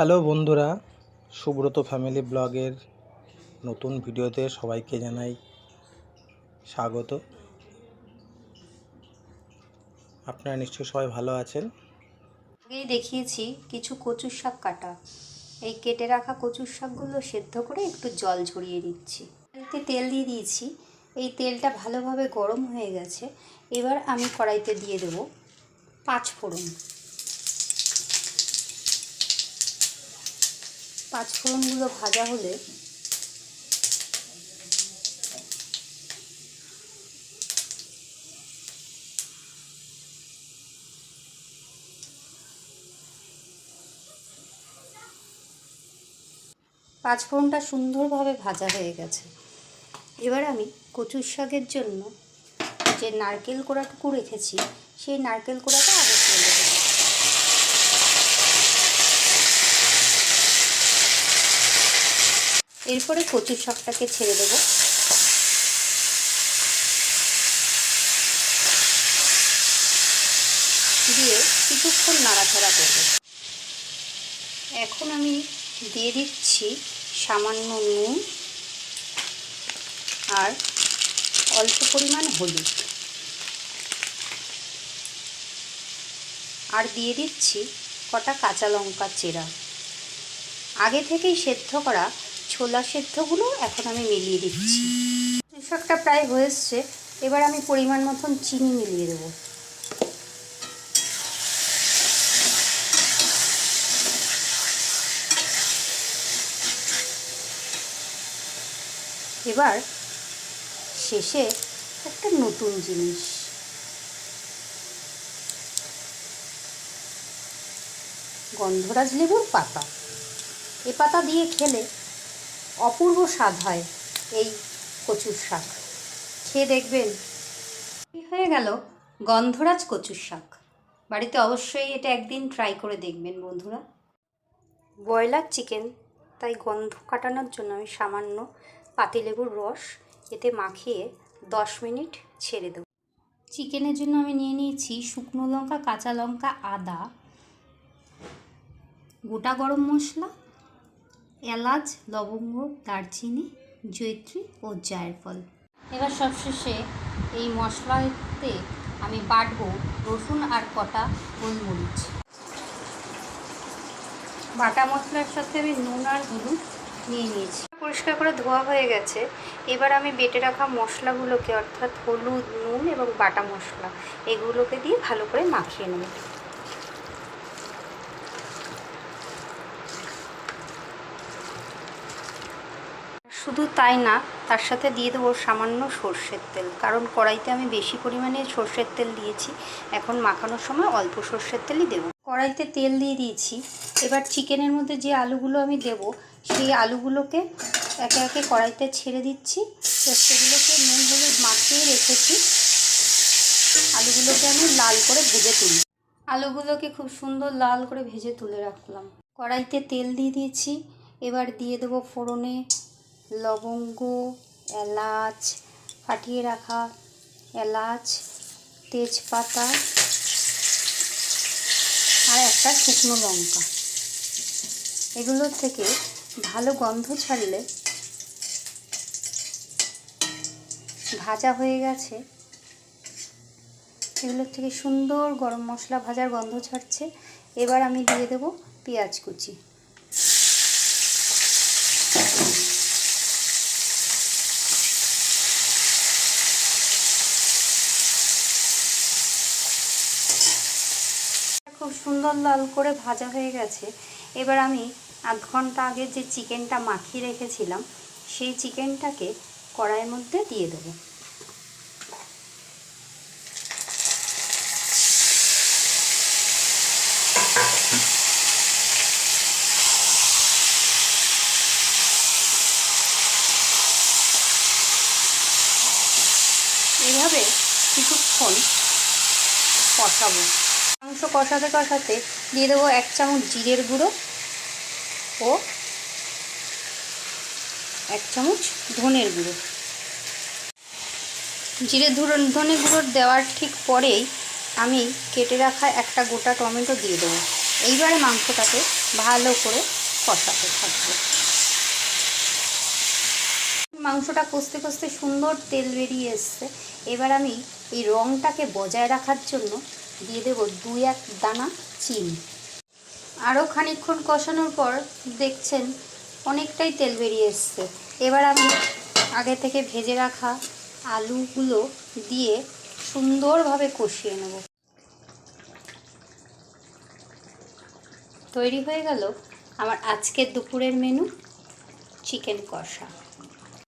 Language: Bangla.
হ্যালো বন্ধুরা, সুব্রত ফ্যামিলি ব্লগের নতুন ভিডিওতে সবাইকে জানাই স্বাগত। আপনারা নিশ্চয়ই সবাই ভালো আছেন। আগেই দেখিয়েছি কিছু কচুর শাক কাটা। এই কেটে রাখা কচুর শাকগুলো সেদ্ধ করে একটু জল ঝরিয়ে দিচ্ছি তেল দিয়ে দিয়েছি। এই তেলটা ভালোভাবে গরম হয়ে গেছে। এবার আমি কড়াইতে দিয়ে দেব পাঁচ ফোড়ন। পাঁচ ফোড়নগুলো ভাজা হলে পাঁচ ফোড়নটা সুন্দরভাবে ভাজা হয়ে গেছে। এবার আমি কচুর শাকের জন্য যে নারকেল কোড়াটুকু রেখেছি, সেই নারকেল কোড়াটা আগে ফেলে দেবো এরপরে কচুর শাকটাকে ছেড়ে দেবো। দিয়ে কিছুক্ষণ নাড়াচাড়া করব। এখন আমি দিয়ে দিচ্ছি সামান্য নুন আর অল্প পরিমাণ হলুদ। আর দিয়ে দিচ্ছি কটা কাঁচা লঙ্কা চেরা। আগে থেকেই সেদ্ধ করা ছোলা সেদ্ধগুলো এখন আমি মিলিয়ে দিচ্ছি। শাকটা প্রায় হয়ে এসছে, এবার আমি পরিমাণ মতন চিনি মিলিয়ে দেবো। এবার শেষে একটা নতুন জিনিস। গন্ধরাজ লেবুর পাতা। এ পাতা দিয়ে খেলে অপূর্ব স্বাদ হয় এই কচুর শাক। খেয়ে দেখবেন। এই হয়ে গেল? গন্ধরাজ কচুর শাক। বাড়িতে অবশ্যই এটা একদিন ট্রাই করে দেখবেন বন্ধুরা। ব্রয়লার চিকেন তাই গন্ধ কাটানোর জন্য আমি সামান্য পাতিলেবুর রস এতে মাখিয়ে দশ মিনিট ছেড়ে দেবো। চিকেনের জন্য আমি নিয়ে নিয়েছি শুকনো লঙ্কা কাঁচা লঙ্কা আদা গোটা গরম মশলা এলাচ, লবঙ্গ, দারচিনি জৈত্রী ও জায়ফল এবার সবশেষে এই মশলাতে আমি বাটবো রসুন আর কটা গোলমরিচ। বাটা মশলার সাথে আমি নুন আর হলুদ নিয়ে নিয়েছি। পরিষ্কার করে ধোয়া হয়ে গেছে। এবার আমি বেটে রাখা মশলাগুলোকে, অর্থাৎ হলুদ, নুন এবং বাটা মশলা, এগুলোকে দিয়ে ভালো করে মাখিয়ে নেব। শুধু তাই না, তার সাথে দিয়ে দেবো সামান্য সর্ষের তেল। কারণ কড়াইতে আমি বেশি পরিমাণে সর্ষের তেল দিয়েছি। এখন মাখানোর সময় অল্প সর্ষের তেলই দেবো। কড়াইতে তেল দিয়ে দিয়েছি। এবার চিকেনের মধ্যে যে আলুগুলো আমি দেব, সেই আলুগুলোকে একে একে কড়াইতে ছেড়ে দিচ্ছি। সেগুলোকে নুন হলুদ মাখিয়ে রেখেছি। আলুগুলোকে আমি লাল করে ভেজে তুলি আলুগুলোকে খুব সুন্দর লাল করে ভেজে তুলে রাখলাম। কড়াইতে তেল দিয়ে দিয়েছি। এবার দিয়ে দেবো ফোড়নে লবঙ্গ, এলাচ, ফাটিয়ে রাখা এলাচ, তেজপাতা, আর একটা শুকনো লঙ্কা। এগুলোর থেকে ভালো গন্ধ ছাড়লে ভাজা হয়ে গেছে। এগুলোর থেকে সুন্দর গরম মশলা ভাজার গন্ধ ছাড়ছে। এবার আমি দিয়ে দেব পেঁয়াজ কুচি। খুব সুন্দর লাল করে ভাজা হয়ে গেছে। এবার আমি আধ ঘণ্টা আগে যে চিকেনটা মাখিয়ে রেখেছিলাম, সেই চিকেনটাকে কড়াইয়ের মধ্যে দিয়ে দেবো। এভাবে কিছুক্ষণ কষাবো। মাংস কষাতে কষাতে দিয়ে দেবো এক চামচ জিরের গুঁড়ো ও এক চামচ ধনের গুঁড়ো। জিরে ধুরো, ধনে গুঁড়ো দেওয়ার ঠিক পরেই আমি কেটে রাখা একটা গোটা টমেটো দিয়ে দেবো। এইবারে মাংসটাকে ভালো করে কষাতে থাকব। মাংসটা কষতে কষতে সুন্দর তেল বেরিয়ে এসছে। এবার আমি এই রঙটাকে বজায় রাখার জন্য দিয়ে দেবো দুই এক দানা চিনি। আরও খানিকক্ষণ কষানোর পর দেখছেন অনেকটাই তেল বেরিয়ে এসছে। এবার আমি আগে থেকে ভেজে রাখা আলুগুলো দিয়ে সুন্দরভাবে কষিয়ে নেব। তৈরি হয়ে গেল আমার আজকের দুপুরের মেনু, চিকেন কষা।